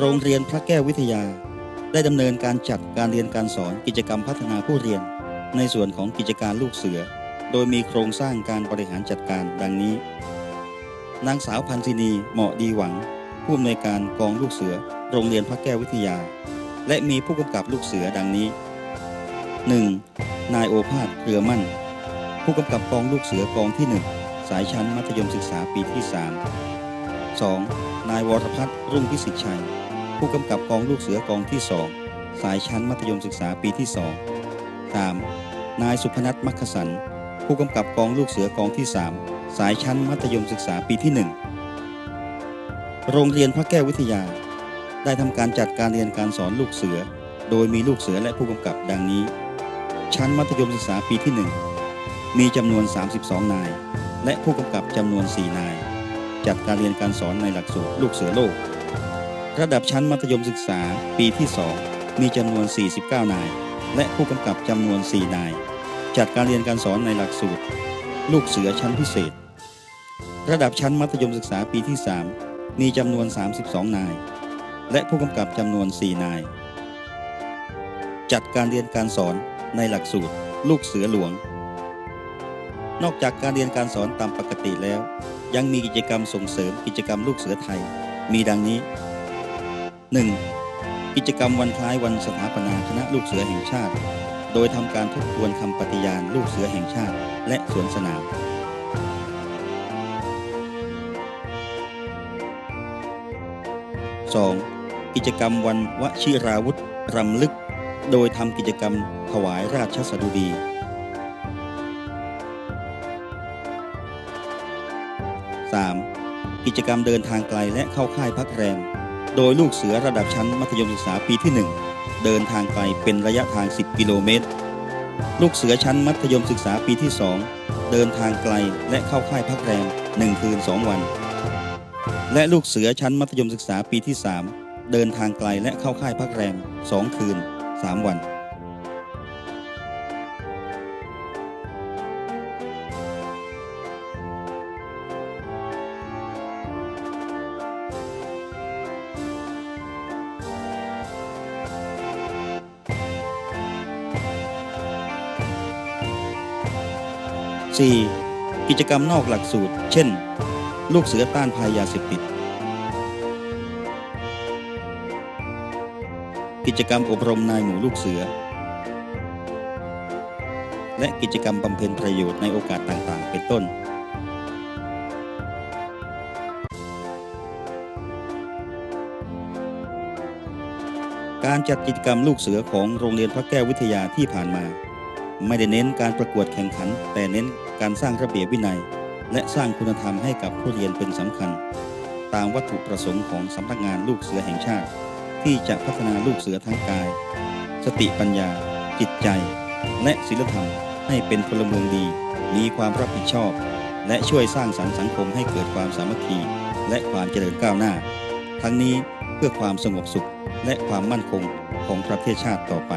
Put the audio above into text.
โรงเรียนพระแก้ววิทยา ได้ดำเนินการจัดการเรียนการสอนกิจกรรมพัฒนาผู้เรียน ในส่วนของกิจการลูกเสือ โดยมีโครงสร้างการบริหารจัดการดังนี้ นางสาวพันธินีเหมาะดีหวัง ผู้อำนวยการกองลูกเสือ โรงเรียนพระแก้ววิทยา และมีผู้กำกับลูกเสือดังนี้ 1. นายโอภาสเครือมั่น ผู้กำกับกองลูกเสือกองที่ 1 สายชั้นมัธยมศึกษาปีที่ 3 2. นายวรพัฒน์รุ่งพิสิทธิ์ชัย ผู้กำกับกองลูกเสือกองที่2สายชั้นมัธยมศึกษาปีที่2 3. นายสุพนัทมัคสัน ผู้กำกับกองลูกเสือกองที่3สายชั้นมัธยมศึกษาปีที่1โรงเรียนพระแก้ววิทยา ได้ทำการจัดการเรียนการสอนลูกเสือ โดยมีลูกเสือและผู้กำกับดังนี้ ชั้นมัธยมศึกษาปีที่1มีจำนวน 32 นาย และผู้กำกับจำนวน 4 นาย จัดการเรียนการสอนในหลักสูตรลูกเสือโลก ระดับชั้นมัธยมศึกษาปีที่ 2 มีจำนวน 49 นาย และผู้กำกับจำนวน 4 นาย จัดการเรียนการสอนในหลักสูตร ลูกเสือชั้นพิเศษ ระดับชั้นมัธยมศึกษาปีที่ 3 มีจำนวน 32 นาย และผู้กำกับจำนวน 4 นาย จัดการเรียนการสอนในหลักสูตร ลูกเสือหลวง นอกจากการเรียนการสอนตามปกติแล้ว ยังมีกิจกรรมส่งเสริมกิจกรรมลูกเสือไทย มีดังนี้ 1. กิจกรรมวันคล้ายวันสถาปนาคณะลูกเสือแห่งชาติ โดยทำการทบทวนคำปฏิญาณลูกเสือแห่งชาติ และสวนสนาม 2. กิจกรรมวันวชิราวุธรำลึก โดยทำกิจกรรมถวายราชสดุดี 3. กิจกรรมเดินทางไกลและเข้าค่ายพักแรม โดยลูกเสือระดับชั้นมัธยมศึกษาปีที่ 1 เดินทางไกลเป็นระยะทาง 10 กิโลเมตร ลูกเสือชั้นมัธยมศึกษาปีที่ 2 เดินทางไกลและเข้าค่ายพักแรม 1 คืน 2 วัน และลูกเสือชั้นมัธยมศึกษาปีที่ 3 เดินทางไกลและเข้าค่ายพักแรม 2 คืน 3 วัน 4. กิจกรรมนอกหลักสูตร เช่น ลูกเสือต้านภัยยาเสพติด กิจกรรมอบรมนายหมูลูกเสือ และกิจกรรมบำเพ็ญประโยชน์ในโอกาสต่างๆ เป็นต้น การจัดกิจกรรมลูกเสือของโรงเรียนพระแก้ววิทยาที่ผ่านมา ไม่ได้เน้นการประกวดแข่งขัน แต่เน้นการสร้างระเบียบวินัย และสร้างคุณธรรมให้กับผู้เรียนเป็นสำคัญ ตามวัตถุประสงค์ของสำนักงานลูกเสือแห่งชาติ ที่จะพัฒนาลูกเสือทั้งกาย สติปัญญา จิตใจ และศีลธรรมให้เป็นพลเมืองดี มีความรับผิดชอบ และช่วยสร้างสรรค์สังคมให้เกิดความสามัคคี และความเจริญก้าวหน้า ทั้งนี้เพื่อความสงบสุขและความมั่นคงของประเทศชาติต่อไป